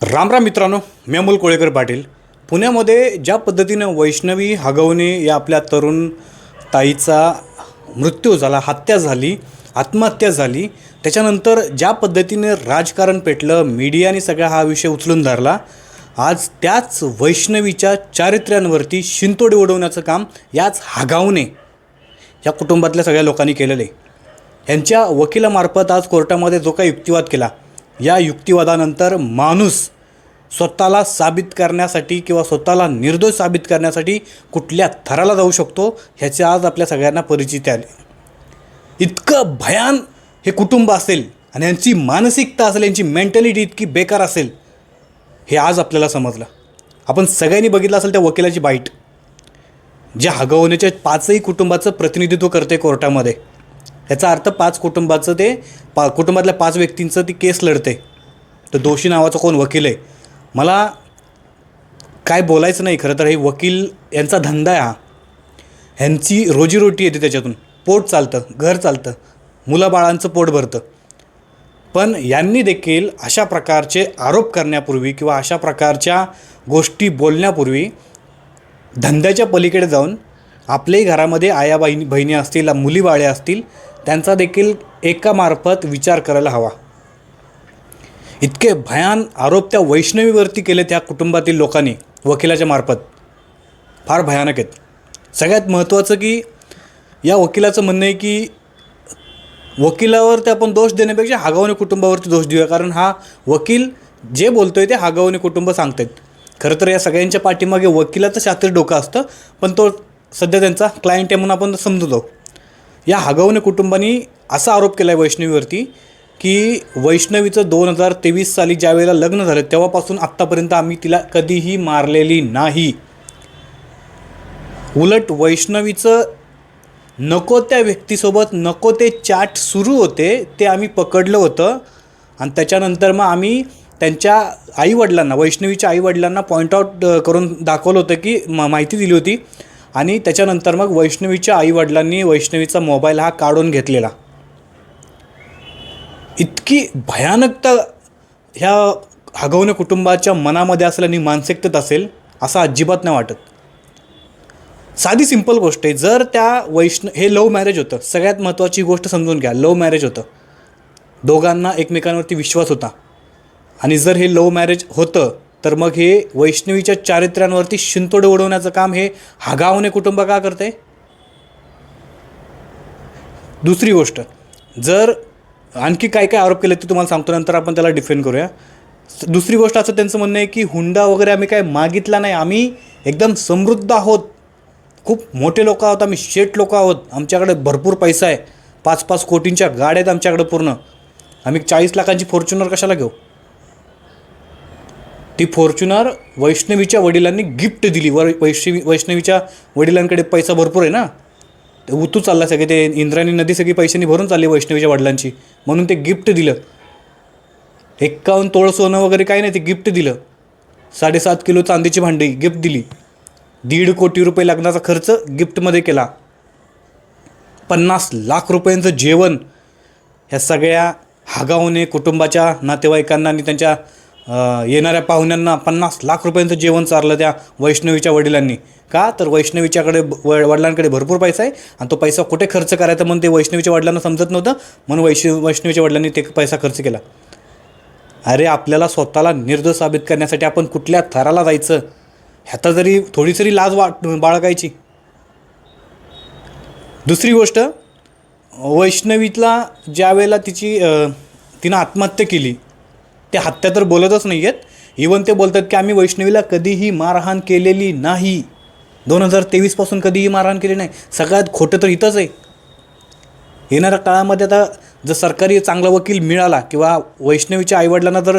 राम राम मित्रांनो मी अमोल कोळेकर पाटील. पुण्यामध्ये ज्या पद्धतीनं वैष्णवी हगवणे या आपल्या तरुण ताईचा मृत्यू झाला हत्या झाली आत्महत्या झाली त्याच्यानंतर ज्या पद्धतीने राजकारण पेटलं मीडियाने सगळा हा विषय उचलून धरला आज त्याच वैष्णवीच्या चारित्र्यांवरती शिंतोडी उडवण्याचं काम याच हगावणे या कुटुंबातल्या सगळ्या लोकांनी केलेलं आहे. यांच्या वकिलामार्फत आज कोर्टामध्ये जो काही युक्तिवाद केला या युक्तिवादानंतर माणूस स्वतःला साबित करण्यासाठी किंवा स्वतःला निर्दोष साबित करण्यासाठी कुठल्या थराला जाऊ शकतो ह्याची आज आपल्या सगळ्यांना परिचिती आली. इतकं भयान हे कुटुंब असेल आणि यांची मानसिकता असेल यांची मेंटॅलिटी इतकी बेकार असेल हे आज आपल्याला समजलं. आपण सगळ्यांनी बघितलं असेल त्या वकिलाची बाईट जे हगवण्याच्या पाचही कुटुंबाचं प्रतिनिधित्व करते कोर्टामध्ये. याचा अर्थ पाच कुटुंबाचं ते पा कुटुंबातल्या पाच व्यक्तींचं ती केस लढते. तर दोषी नावाचा कोण वकील आहे? मला काय बोलायचं नाही खरं तर हे वकील यांचा धंदा आहे हा. ह्यांची रोजीरोटी येते त्याच्यातून. पोट चालतं घर चालतं मुलाबाळांचं पोट भरतं. पण यांनी देखील अशा प्रकारचे आरोप करण्यापूर्वी किंवा अशा प्रकारच्या गोष्टी बोलण्यापूर्वी धंद्याच्या पलीकडे जाऊन आपल्याही घरामध्ये आया बहिणी बहिणी असतील मुलीबाळे असतील त्यांचा देखील एकामार्फत विचार करायला हवा. इतके भयान आरोप त्या वैष्णवीवरती केले त्या कुटुंबातील लोकांनी वकिलाच्या मार्फत. फार भयानक आहेत. सगळ्यात महत्त्वाचं की या वकिलाचं म्हणणं आहे की वकिलावरती आपण दोष देण्यापेक्षा हागावणे कुटुंबावरती दोष देऊया. कारण हा वकील जे बोलतोय ते हागावणे कुटुंब सांगतायत. खरं तर या सगळ्यांच्या पाठीमागे वकिलाचं शास्त्रीय डोकं असतं पण तो सध्या त्यांचा क्लायंट आहे म्हणून आपण समजतो. या हगवणे कुटुंबानी असा आरोप केला आहे वैष्णवीवरती की वैष्णवीचं दोन हजार तेवीस साली ज्या वेळेला लग्न झालं तेव्हापासून आत्तापर्यंत आम्ही तिला कधीही मारलेली नाही. उलट वैष्णवीचं नको त्या व्यक्तीसोबत नको ते चॅट सुरू होते ते आम्ही पकडलं होतं. आणि त्याच्यानंतर मग आम्ही त्यांच्या आईवडिलांना वैष्णवीच्या आईवडिलांना पॉईंट आऊट करून दाखवलं होतं की म माहिती दिली होती. आणि त्याच्यानंतर मग वैष्णवीच्या आईवडिलांनी वैष्णवीचा मोबाईल हा काढून घेतलेला. इतकी भयानकता ह्या हगवणे कुटुंबाच्या मनामध्ये असेल आणि मानसिकतेत असेल असं अजिबात नाही वाटत. साधी सिंपल गोष्ट आहे जर त्या वैष्ण हे लव्ह मॅरेज होतं सगळ्यात महत्त्वाची गोष्ट समजून घ्या लव्ह मॅरेज होतं. दोघांना एकमेकांवरती विश्वास होता. आणि जर हे लव्ह मॅरेज होतं तर मग हे वैष्णवीच्या चारित्र्यांवरती शिंतोड उडवण्याचं काम हे हगावणे कुटुंब का करते दुसरी गोष्ट जर आणखी काय काय आरोप केले ते तुम्हाला सांगतो नंतर आपण त्याला डिफेंड करूया. दुसरी गोष्ट असं त्यांचं म्हणणं आहे की हुंडा वगैरे आम्ही काय मागितला नाही आम्ही एकदम समृद्ध आहोत. खूप मोठे लोक आहोत आम्ही शेट लोक आहोत आमच्याकडे भरपूर पैसा आहे. पाच पाच कोटींच्या गाड्या आहेत आमच्याकडे पूर्ण. आम्ही चाळीस लाखांची फॉर्च्युनर कशाला घेऊ? ती फॉर्च्युनर वैष्णवीच्या वडिलांनी गिफ्ट दिली. वर वैष्णवी वैष्णवीच्या वडिलांकडे पैसा भरपूर आहे ना? ते उतू चालला सगळे ते इंद्रायणी नदी सगळी पैशांनी भरून चालली वैष्णवीच्या वडिलांची. म्हणून ते गिफ्ट दिलं. एक्कावन्न तोळ सोनं वगैरे काही नाही ते गिफ्ट दिलं. साडेसात किलो चांदीची भांडी गिफ्ट दिली. दीड कोटी रुपये लग्नाचा खर्च गिफ्टमध्ये केला. पन्नास लाख रुपयांचं जेवण ह्या सगळ्या हागावने कुटुंबाच्या नातेवाईकांना आणि त्यांच्या येणाऱ्या पाहुण्यांना पन्नास लाख रुपयांचं जेवण चारलं त्या वैष्णवीच्या वडिलांनी. का? तर वैष्णवीच्याकडे व वडिलांकडे भरपूर पैसा आहे आणि तो पैसा कुठे खर्च करायचा म्हणून ते वैष्णवीच्या वडिलांना समजत नव्हतं. म्हणून वैष्णव वैष्णवीच्या वडिलांनी ते पैसा खर्च केला. अरे आपल्याला स्वतःला निर्दोष साबित करण्यासाठी आपण कुठल्या थराला जायचं? ह्याचा जरी थोडी तरी लाज वाट बाळगायची. दुसरी गोष्ट वैष्णवीतला ज्या वेळेला तिची तिनं आत्महत्या केली ते हत्या तर बोलतच नाही आहेत इवन ते बोलतात की आम्ही वैष्णवीला कधीही मारहाण केलेली नाही. दोन हजार तेवीसपासून कधीही मारहाण केली नाही. सगळ्यात खोटं तर इथंच आहे. येणाऱ्या काळामध्ये आता जर सरकारी चांगला वकील मिळाला किंवा वैष्णवीच्या आईवडिलांना जर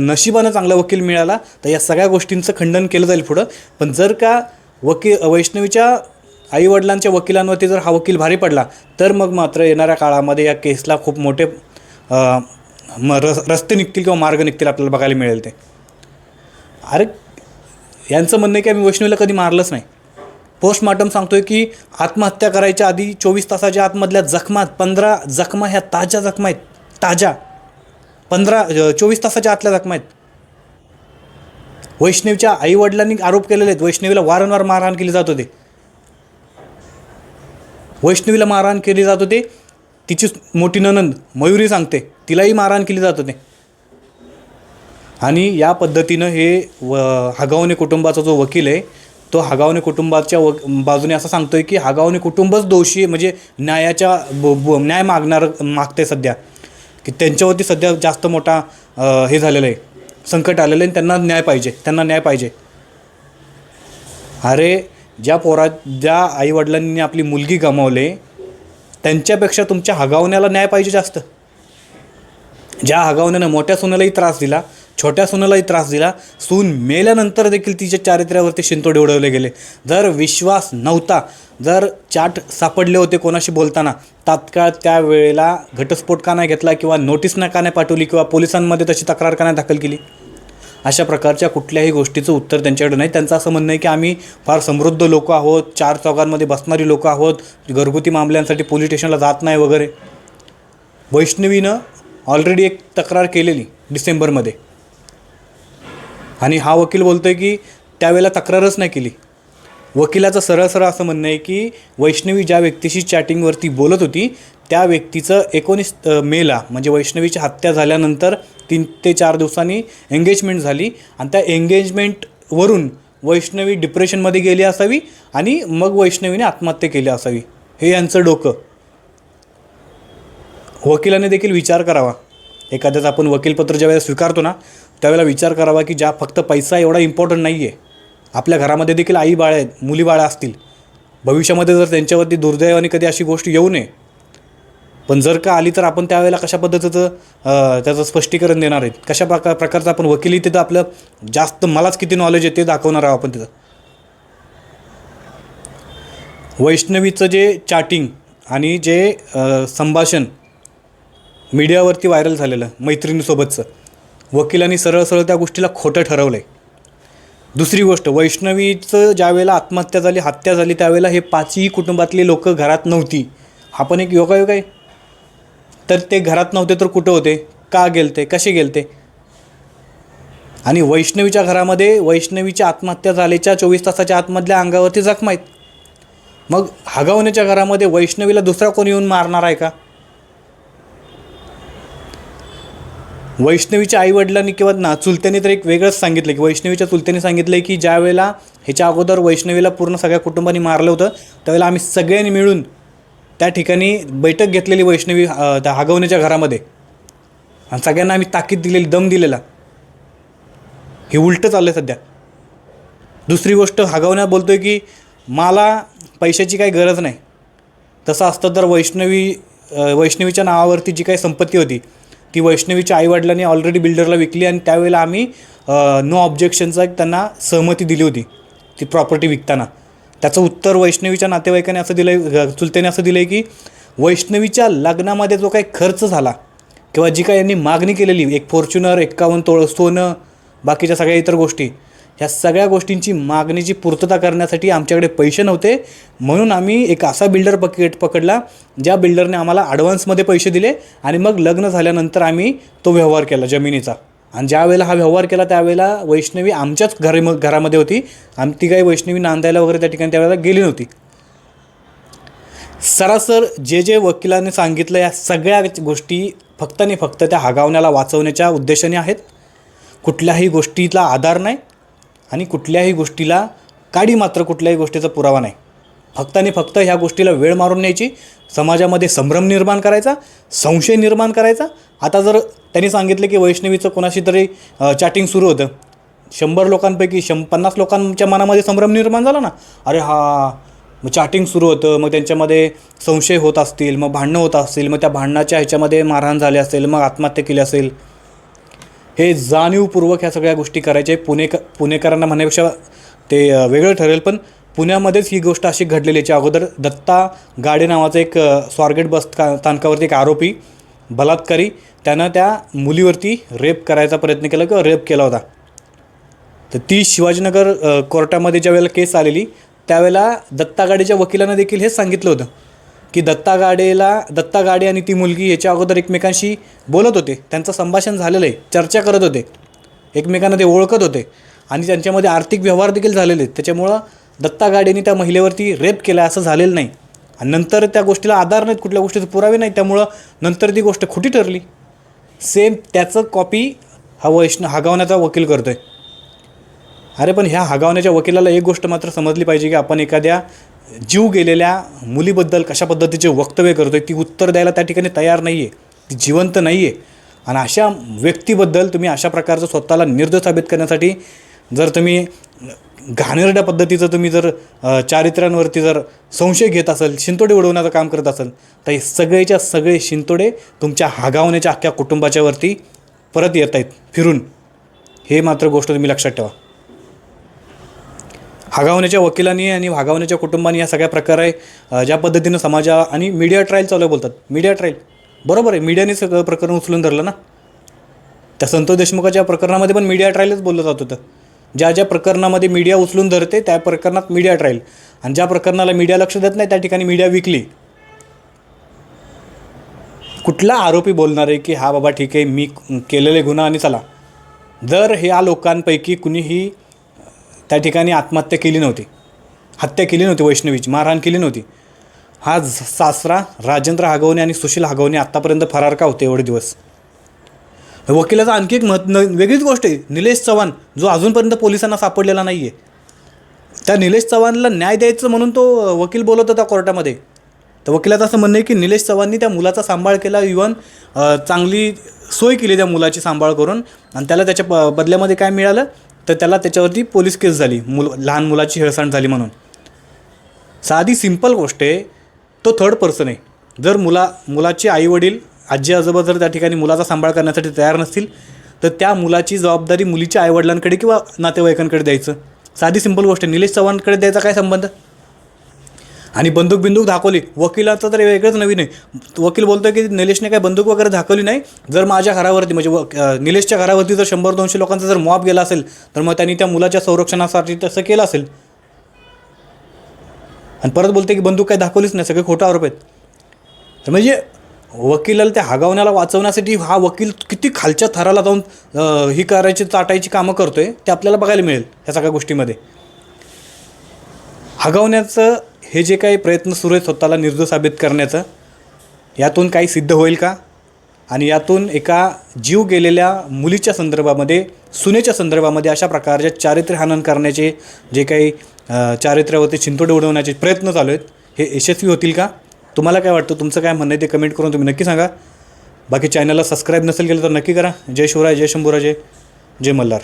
नशिबानं चांगला वकील मिळाला तर या सगळ्या गोष्टींचं खंडन केलं जाईल पुढं. पण जर का वकील वैष्णवीच्या आईवडिलांच्या वकिलांवरती जर हा वकील भारी पडला तर मग मात्र येणाऱ्या काळामध्ये या केसला खूप मोठे म रस रस्ते निघतील किंवा मार्ग निघतील आपल्याला बघायला मिळेल ते. अरे यांचं म्हणणं आहे की आम्ही वैष्णवीला कधी मारलंच नाही. पोस्टमार्टम सांगतोय की आत्महत्या करायच्या आधी चोवीस तासाच्या आतमधल्या जखमात पंधरा जखमा ह्या ताज्या जखमा आहेत. ताज्या. पंधरा चोवीस तासाच्या आतल्या जखमा आहेत. वैष्णवीच्या आईवडिलांनी आरोप केलेले आहेत. वैष्णवीला वारंवार मारहाण केली जात होते. वैष्णवीला मारहाण केली जात होते. तिची मोठी ननंद मयुरी सांगते. तिलाही मारहाण केली जात होते. आणि या पद्धतीनं हे व हगावणे कुटुंबाचा जो वकील आहे तो हागावणे कुटुंबाच्या व बाजूने असं आहे की हागावणे कुटुंबच दोषी आहे म्हणजे न्यायाच्या ब ब न्याय मागणार मागते सध्या. की त्यांच्यावरती सध्या जास्त मोठा हे झालेलं आहे. संकट आलेलं आहे आणि त्यांना न्याय पाहिजे त्यांना न्याय पाहिजे. अरे ज्या पोरा ज्या आईवडिलांनी आपली मुलगी गमावले त्यांच्यापेक्षा तुमच्या हगावण्याला न्याय पाहिजे जास्त. ज्या हगावण्यानं मोठ्या सुनालाही त्रास दिला छोट्या सुनालाही त्रास दिला सून मेल्यानंतर देखील तिच्या चारित्र्यावरती शिंतोडे उडवले गेले. जर विश्वास नव्हता जर चाट सापडले होते कोणाशी बोलताना तात्काळ त्यावेळेला घटस्फोट का नाही घेतला किंवा नोटीस ना का नाही पाठवली किंवा पोलिसांमध्ये तशी तक्रार का नाही दाखल केली? अशा प्रकारच्या कुठल्याही गोष्टीचं उत्तर त्यांच्याकडे नाही. त्यांचं असं म्हणणं आहे की आम्ही फार समृद्ध लोक आहोत चार चौघांमध्ये बसणारी लोकं आहोत घरगुती मामल्यांसाठी पोलीस स्टेशनला जात नाही वगैरे. वैष्णवीनं ऑलरेडी एक तक्रार केलेली डिसेंबरमध्ये. आणि हा वकील बोलतो आहे की त्यावेळेला तक्रारच नाही केली. वकिलाचं सरळ सरळ असं म्हणणं आहे की वैष्णवी ज्या व्यक्तीशी चॅटिंगवरती बोलत होती त्या व्यक्तीचं एकोणीस मेला म्हणजे वैष्णवीची हत्या झाल्यानंतर तीन ते चार दिवसांनी एंगेजमेंट झाली आणि त्या एंगेजमेंटवरून वैष्णवी डिप्रेशनमध्ये गेली असावी आणि मग वैष्णवीने आत्महत्या केली असावी. हे यांचं डोकं. वकिलाने देखील विचार करावा. एखाद्याचं आपण वकीलपत्र ज्यावेळेला स्वीकारतो ना त्यावेळेला विचार करावा की ज्या फक्त पैसा एवढा इम्पॉर्टंट नाही आहे आपल्या घरामध्ये देखील आई बाळ आहेत मुली बाळं असतील. भविष्यामध्ये जर त्यांच्यावरती दुर्दैवाने कधी अशी गोष्ट येऊ नये. पण जर का आली तर आपण त्यावेळेला कशा पद्धतीचं त्याचं स्पष्टीकरण देणार आहेत? कशा प्रकार प्रकारचं आपण वकिली तिथं आपलं जास्त मलाच किती नॉलेज आहे ते दाखवणार आहोत आपण तिथं? वैष्णवीचं जे चॅटिंग आणि जे संभाषण मीडियावरती व्हायरल झालेलं मैत्रिणीसोबतचं. वकिलांनी सरळ सरळ त्या गोष्टीला खोटं ठरवलं आहे दुसरी गोष्ट वैष्णवीचं ज्यावेळेला आत्महत्या झाली हत्या झाली त्यावेळेला हे पाचही कुटुंबातली लोक घरात नव्हती. हा पण एक योगायोग आहे. तर ते घरात नव्हते तर कुठं होते? का गेलते? कसे गेलते? आणि वैष्णवीच्या घरामध्ये वैष्णवीच्या आत्महत्या झाल्याच्या चोवीस तासाच्या आतमधल्या अंगावरती जखमा आहेत. मग हगावण्याच्या घरामध्ये वैष्णवीला दुसरा कोणी येऊन मारणार आहे का? वैष्णवीच्या आईवडिलांनी किंवा ना चुलत्यांनी तर एक वेगळंच सांगितलं की वैष्णवीच्या चुलत्यांनी सांगितलं की ज्या वेळेला ह्याच्या अगोदर वैष्णवीला पूर्ण सगळ्या कुटुंबांनी मारलं होतं त्यावेळेला आम्ही सगळ्यांनी मिळून त्या ठिकाणी बैठक घेतलेली वैष्णवी त्या हागवण्याच्या घरामध्ये. आणि सगळ्यांना आम्ही ताकीद दिलेली दम दिलेला. हे उलटं चाललं आहे सध्या. दुसरी गोष्ट हागवण्या बोलतोय की मला पैशाची काही गरज नाही. तसं असतं तर वैष्णवी वैष्णवीच्या नावावरती जी काही संपत्ती होती ती वैष्णवीच्या आईवडिलांनी ऑलरेडी बिल्डरला विकली आणि त्यावेळेला आम्ही नो ऑब्जेक्शनचा एक त्यांना सहमती दिली होती ती प्रॉपर्टी विकताना. त्याचं उत्तर वैष्णवीच्या नातेवाईकाने असं दिलं आहे चुलत्याने असं दिलं आहे की वैष्णवीच्या लग्नामध्ये जो काही खर्च झाला किंवा जी काही यांनी मागणी केलेली एक फॉर्च्युनर एक्कावन्न तोळ सोनं बाकीच्या सगळ्या इतर गोष्टी ह्या सगळ्या गोष्टींची मागणीची पूर्तता करण्यासाठी आमच्याकडे पैसे नव्हते. म्हणून आम्ही एक असा बिल्डर पकेट पकडला ज्या बिल्डरने आम्हाला ॲडव्हान्समध्ये पैसे दिले आणि मग लग्न झाल्यानंतर आम्ही तो व्यवहार केला जमिनीचा. आणि ज्यावेळेला हा व्यवहार केला त्यावेळेला वैष्णवी आमच्याच घरी घरामध्ये होती. आणि ती काही वैष्णवी नांदायला वगैरे त्या ठिकाणी त्यावेळेला गेली नव्हती. सरासर जे जे वकिलाने सांगितलं या सगळ्या गोष्टी फक्त आणि फक्त त्या हगावण्याला वाचवण्याच्या उद्देशाने आहेत. कुठल्याही गोष्टीला आधार नाही. आणि कुठल्याही गोष्टीला काडी मात्र कुठल्याही गोष्टीचा पुरावा नाही. फक्त आणि फक्त ह्या गोष्टीला वेळ मारून न्यायची समाजामध्ये संभ्रम निर्माण करायचा संशय निर्माण करायचा. आता जर त्यांनी सांगितलं की वैष्णवीचं कोणाशी तरी चॅटिंग सुरू होतं. शंभर लोकांपैकी शं पन्नास लोकांच्या मनामध्ये संभ्रम निर्माण झाला ना? अरे हा मग चॅटिंग सुरू होतं मग त्यांच्यामध्ये संशय होत असतील मग भांडणं होत असतील मग त्या भांडणाच्या ह्याच्यामध्ये मारहाण झाली असेल मग आत्महत्या केली असेल. हे जाणीवपूर्वक ह्या सगळ्या गोष्टी करायच्या पुणेकर पुणेकरांना म्हणण्यापेक्षा ते वेगळं ठरेल पण पुण्यामध्येच ही गोष्ट अशी घडलेली याच्या अगोदर दत्ता गाडे नावाचा एक स्वारगेट बस स्थानकावरती एक आरोपी बलात्कारी त्यानं त्या मुलीवरती रेप करायचा प्रयत्न केला किंवा रेप केला होता. तर ती शिवाजीनगर कोर्टामध्ये ज्या वेळेला केस आलेली त्यावेळेला दत्ता गाडेच्या वकिलानं देखील हेच सांगितलं होतं. की दत्ता गाडेला दत्ता गाडे आणि ती मुलगी याच्या अगोदर एकमेकांशी बोलत होते. त्यांचं संभाषण झालेलं आहे चर्चा करत होते. एकमेकांना ते ओळखत होते. आणि त्यांच्यामध्ये आर्थिक व्यवहार देखील झालेले आहेत. त्याच्यामुळं दत्ता गाडेने त्या महिलेवरती रेप केला असं झालेलं नाही. आणि नंतर त्या गोष्टीला आधार नाहीत कुठल्या गोष्टीचे पुरावे नाही त्यामुळं नंतर ती गोष्ट खोटी ठरली. सेम त्याचं कॉपी हा वैष्ण हागावण्याचा वकील करतो आहे अरे पण ह्या हागावण्याच्या वकिलाला एक गोष्ट मात्र समजली पाहिजे की आपण एखाद्या जीव गेलेल्या मुलीबद्दल कशा पद्धतीचे वक्तव्य करतो आहे ती उत्तर द्यायला त्या ठिकाणी तयार नाही आहे ती जिवंत नाही आहे आणि अशा व्यक्तीबद्दल तुम्ही अशा प्रकारचं स्वतःला निर्दोष साबित करण्यासाठी जर तुम्ही घाणेरड्या पद्धतीचं तुम्ही जर चारित्र्यांवरती जर संशय घेत असाल शिंतोडे उडवण्याचं काम करत असाल तर हे सगळेच्या सगळे शिंतोडे तुमच्या हागावण्याच्या अख्ख्या कुटुंबाच्यावरती परत येत आहेत फिरून. हे मात्र गोष्ट तुम्ही लक्षात ठेवा. हागावण्याच्या वकिलांनी आणि हागावण्याच्या कुटुंबांनी या सगळ्या प्रकारे ज्या पद्धतीनं समाजा आणि मीडिया ट्रायल चालू बोलतात. Media trial. बरोबर आहे मीडियाने सगळं प्रकरण उचलून धरलं ना? त्या संतोष देशमुखाच्या प्रकरणामध्ये पण मीडिया ट्रायलच बोललं जात होतं. ज्या ज्या प्रकरणामध्ये मीडिया उचलून धरते त्या प्रकरणात मीडिया ट्रायल. आणि ज्या प्रकरणाला मीडिया लक्ष देत नाही त्या ठिकाणी मीडिया विकली. कुठला आरोपी बोलणार आहे की हा बाबा ठीक आहे मी केलेले गुन्हा आणि चला. जर ह्या लोकांपैकी कुणीही त्या ठिकाणी आत्महत्या केली नव्हती. हत्या केली नव्हती वैष्णवीची मारहाण केली नव्हती. हा सासरा राजेंद्र हागवणे आणि सुशील हागवणे आत्तापर्यंत फरार का होते एवढे दिवस? वकिलाचा आणखी एक महत्त्व वेगळीच गोष्ट आहे. निलेश चव्हाण जो अजूनपर्यंत पोलिसांना सापडलेला नाही आहे त्या निलेश चव्हाणला न्याय द्यायचं म्हणून तो वकील बोलत होता कोर्टामध्ये. तर वकिलाचं असं म्हणणं आहे की निलेश चव्हाणनी त्या मुलाचा सांभाळ केला इवन चांगली सोय केली त्या मुलाची सांभाळ करून. आणि त्याला त्याच्या प बदल्यामध्ये काय मिळालं? तर त्याला त्याच्यावरती पोलीस केस झाली. मुल लहान मुलाची हेळसांड झाली म्हणून. साधी सिंपल गोष्ट आहे तो थर्ड पर्सन आहे. जर मुला मुलाचे आईवडील आजी आजोबा जर त्या ठिकाणी मुलाचा सांभाळ करण्यासाठी तयार नसतील तर त्या मुलाची जबाबदारी मुलीच्या आईवडिलांकडे किंवा नातेवाईकांकडे द्यायचं. साधी सिंपल गोष्ट आहे. निलेश चव्हाणकडे द्यायचा काय संबंध? आणि बंदूक बिंदूक दाखवली. वकिलाचं तर वेगळंच नवीन आहे. वकील बोलतो की निलेशने काय बंदूक वगैरे दाखवली नाही. जर माझ्या घरावरती म्हणजे व- निलेशच्या घरावरती जर शंभर दोनशे लोकांचा जर मॉब गेला असेल तर मग त्यांनी त्या मुलाच्या संरक्षणासाठी तसं केलं असेल. आणि परत बोलते की बंदूक काय दाखवलीच नाही सगळे खोटा आरोप आहेत. तर म्हणजे वकिलाला त्या हागावण्याला वाचवण्यासाठी हा वकील किती खालच्या थराला जाऊन ही करायची चाटायची कामं करतो आहे ते आपल्याला बघायला मिळेल ह्या सगळ्या गोष्टीमध्ये. हगवण्याचं हे जे काही प्रयत्न सुरू आहेत स्वतःला निर्दोष साबित करण्याचं यातून काही सिद्ध होईल का? आणि यातून एका जीव गेलेल्या मुलीच्या संदर्भामध्ये सुनेच्या संदर्भामध्ये अशा प्रकारच्या चारित्र्य हनन करण्याचे जे काही चारित्र्यावरती चिंतोडे उडवण्याचे प्रयत्न चालू आहेत हे यशस्वी होतील का? तुम्हाला काय वाटतं? तुमचं काय म्हणणं आहे ते कमेंट करून तुम्ही नक्की सांगा. बाकी चॅनलला सबस्क्राईब नसेल केलं तर नक्की करा. जय शिवराय जय शंभूराजे जय मल्हार.